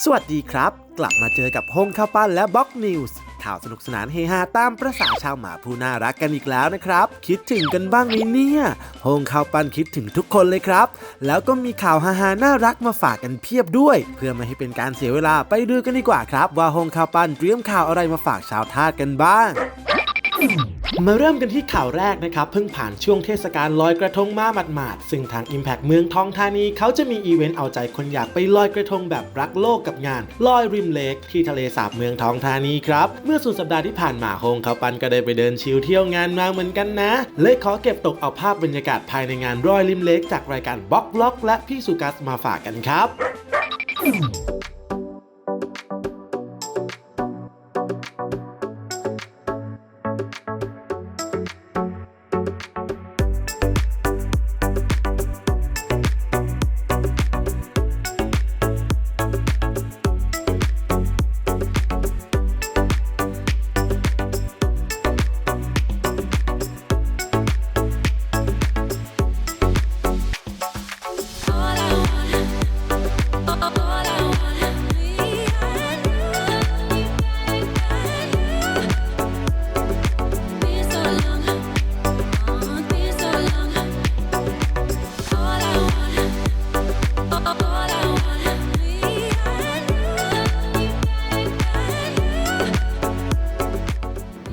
สวัสดีครับ กลับมาเจอกับห้องข้าวปั้นและบล็อกนิวส์ข่าวสนุกสนานเฮฮาตามประษาชาวหมาผู้น่ารักกันอีกแล้วนะครับ คิดถึงกันบ้างไหมเนี่ยโฮงข้าวปั้นคิดถึงทุกคนเลยครับ แล้วก็มีข่าวฮาๆน่ารักมาฝากกันเพียบด้วย เพื่อไม่ให้เป็นการเสียเวลาไปดูกันดีกว่าครับ ว่าโฮงข้าวปั้นเตรียมข่าวอะไรมาฝากชาวทาสกันบ้าง มาเริ่มกันที่ข่าวแรกนะครับ เพิ่งผ่านช่วงเทศกาลลอยกระทงมาหมาดๆซึ่งทาง Impact เมืองทองธานี เขาจะมีอีเวนต์เอาใจคนอยากไปลอยกระทงแบบรักโลกกับงาน ลอยริมเลกที่ทะเลสาบเมืองทองธานีครับ เมื่อสุดสัปดาห์ที่ผ่านมาโฮงเขาปันก็ได้ไปเดินชิลเที่ยวงานมาเหมือนกันนะ เลยขอเก็บตกเอาภาพบรรยากาศภายในงานรอยริมเลกจากรายการบล็อกบล็อก และพี่สุกัสมาฝากกันครับ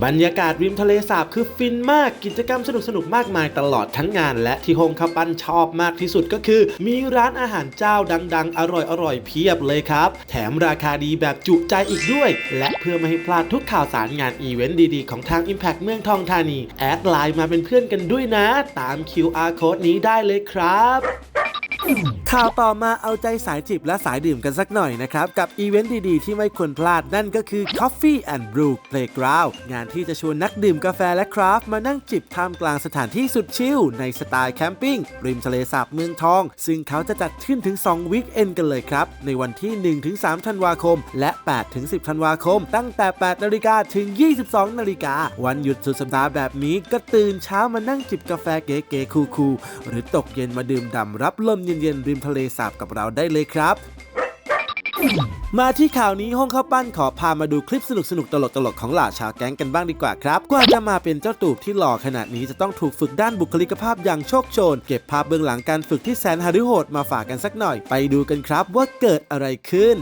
บรรยากาศริมทะเลสาบคือฟินมากกิจกรรมสนุกสนุกๆมากมายตลอดทั้งงาน และที่โฮมข้าปันชอบมากที่สุดก็คือ มีร้านอาหารเจ้าดัง ๆ อร่อยๆเพียบเลยครับ แถมราคาดีแบบจุใจอีกด้วย และเพื่อไม่ให้พลาดทุกข่าวสารงานอีเวนต์ดีๆ ของทาง Impact เมืองทองธานี แอดไลน์มาเป็นเพื่อนกันด้วยนะ ตาม QR code นี้ได้เลยครับ ข่าวต่อมาเอาใจสายจิบและสายดื่มกันสักหน่อยนะครับ กับอีเวนต์ดีๆ ที่ไม่ควรพลาดนั่นก็คือ Coffee and Brew Playground งานที่จะชวนนักดื่มกาแฟและคราฟ์มานั่งจิบท่ามกลางสถานที่สุดชิลในสไตล์แคมปิ้ง ริมทะเลสาบเมืองทอง ซึ่งเขาจะจัดขึ้นถึง 2 วีคเอนกันเลยครับ ในวันที่ 1-3 ธันวาคม และ 8-10 ธันวาคม ตั้งแต่ 8 นาฬิกาถึง 22 นาฬิกา วันหยุดสุดสัปดาห์แบบนี้ก็ตื่นเช้ามานั่งจิบกาแฟเก๋ๆคูลๆหรือตกเย็นมาดื่มด่ำรับลมเย็นๆริมทะเลสาบกับเราได้เลยครับ มาที่ข่าวนี้ห้องข้าวปั้นขอพามาดูคลิปสนุกสนุกตลกตลกของเหล่าชาวแก๊งกันบ้างดีกว่าครับ กว่าจะมาเป็นเจ้าตูบที่หล่อขนาดนี้จะต้องถูกฝึกด้านบุคลิกภาพอย่างโชคโชน เก็บภาพเบื้องหลังการฝึกที่แสนหฤโหดมาฝากกันสักหน่อย ไปดูกันครับว่าเกิดอะไรขึ้น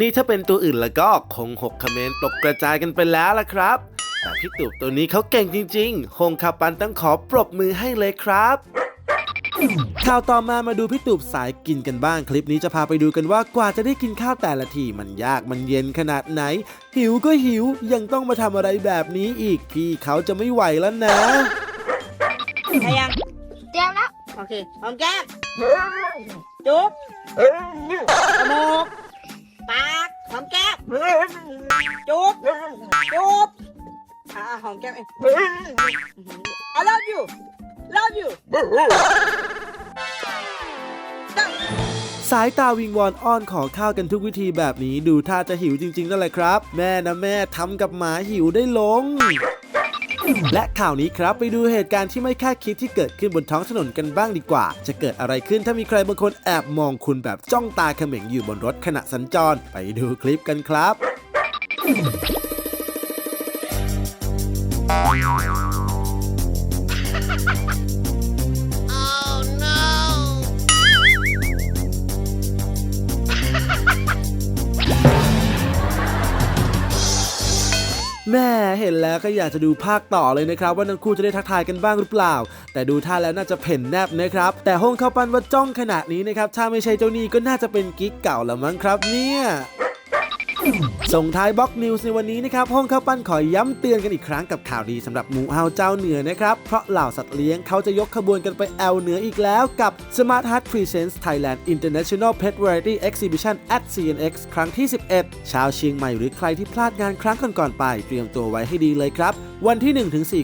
นี่ถ้าเป็นตัวอื่นแล้วก็คงหกคอมเมนต์ตกกระจายกันไปแล้วล่ะครับ แต่พี่ตูบตัวนี้เขาเก่งจริงๆหงคาปันต้องขอปรบมือให้เลยครับ ข่าวต่อมามาดูพี่ตูบสายกินกันบ้างคลิปนี้จะพาไปดูกันว่ากว่าจะได้กินข้าวแต่ละทีมันยากมันเย็นขนาดไหน หิวก็หิวยังต้องมาทำอะไรแบบนี้อีกพี่เขาจะไม่ไหวแล้วนะใครยังเตรียมแล้ว โอเคหอมแก้มจุ๊บจมูกปากหอมแก้มจุ๊บจุ๊บอ่าหอมแก้มเอง I love you love you สายตาวิงวอนอ้อนขอข้าวกันทุกวิธีแบบนี้ดูท่าจะหิวจริงๆนั่นแหละครับ แม่นะแม่ทำกับหมาหิวได้ลงและข่าวนี้ครับไปดูเหตุการณ์ที่ไม่คาดคิดที่เกิดขึ้นบนท้องถนนกันบ้างดีกว่า จะเกิดอะไรขึ้นถ้ามีใครบางคนแอบมองคุณแบบจ้องตาเขม็งอยู่บนรถขณะสัญจร ไปดูคลิปกันครับ แม่เห็นแล้วก็อยากจะดูภาคต่อเลยนะครับว่าทั้งคู่จะได้ทักทายกันบ้างหรือเปล่า แต่ดูท่าแล้วน่าจะเพ่นแนบนะครับ แต่ห้องเข้าปั้นว่าจ้องขนาดนี้นะครับถ้าไม่ใช่เจ้าหนี้ก็น่าจะเป็นกิ๊กเก่าแล้วมั้งครับเนี่ย ส่งท้ายบล็อกนิวส์ในวันนี้นะครับห้องข้าวปั้นขอย้ำเตือนกันอีกครั้งกับข่าวดีสำหรับหมูเฮาเจ้าเหนือนะครับ เพราะเหล่าสัตว์เลี้ยงเขาจะยกขบวนกันไปแอลเหนืออีกแล้วกับ Smart Heart Presents Thailand International Pet Variety Exhibition at CNX ครั้งที่ 11 ชาวเชียงใหม่หรือใครที่พลาดงานครั้งก่อนๆไป เตรียมตัวไว้ให้ดีเลยครับ วันที่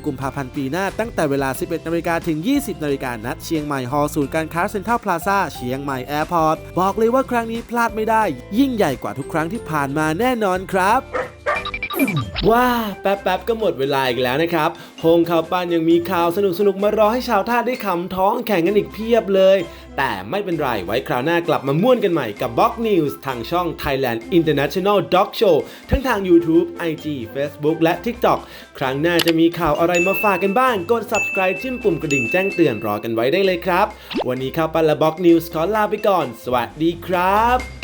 1-4 กุมภาพันธ์ปีหน้า ตั้งแต่เวลา 11นาฬิกาถึง 20นาฬิกานัดเชียงใหม่ฮอลล์ศูนย์การค้าเซ็นทรัลพลาซ่าเชียงใหม่แอร์พอร์ตบอกเลยว่าครั้งนี้พลาดไม่ได้ ยิ่งใหญ่กว่าทุกครั้งที่ผ่านมาแน่นอนครับ ว้าแป๊บๆก็หมดเวลาอีกแล้วนะครับโฮงข่าวปั้นยังมีข่าวสนุกๆมารอให้ชาวท่าได้ขำท้องแข่งกันอีกเพียบเลย แต่ไม่เป็นไรไว้คราวหน้ากลับมาม่วนกันใหม่กับ b ล็อกนิวส์ทางช่อง Thailand International Dog Show ทั้งทาง YouTube, IG, Facebook และ TikTok ครั้งหน้าจะมีข่าวอะไรมาฝากกันบ้าง กด subscribe จิ้มปุ่มกระดิ่งแจ้งเตือนรอกันไว้ได้เลยครับ วันนี้ข่าวปั้นและ b ล็อกนิวส์ขอลาไปก่อน สวัสดีครับ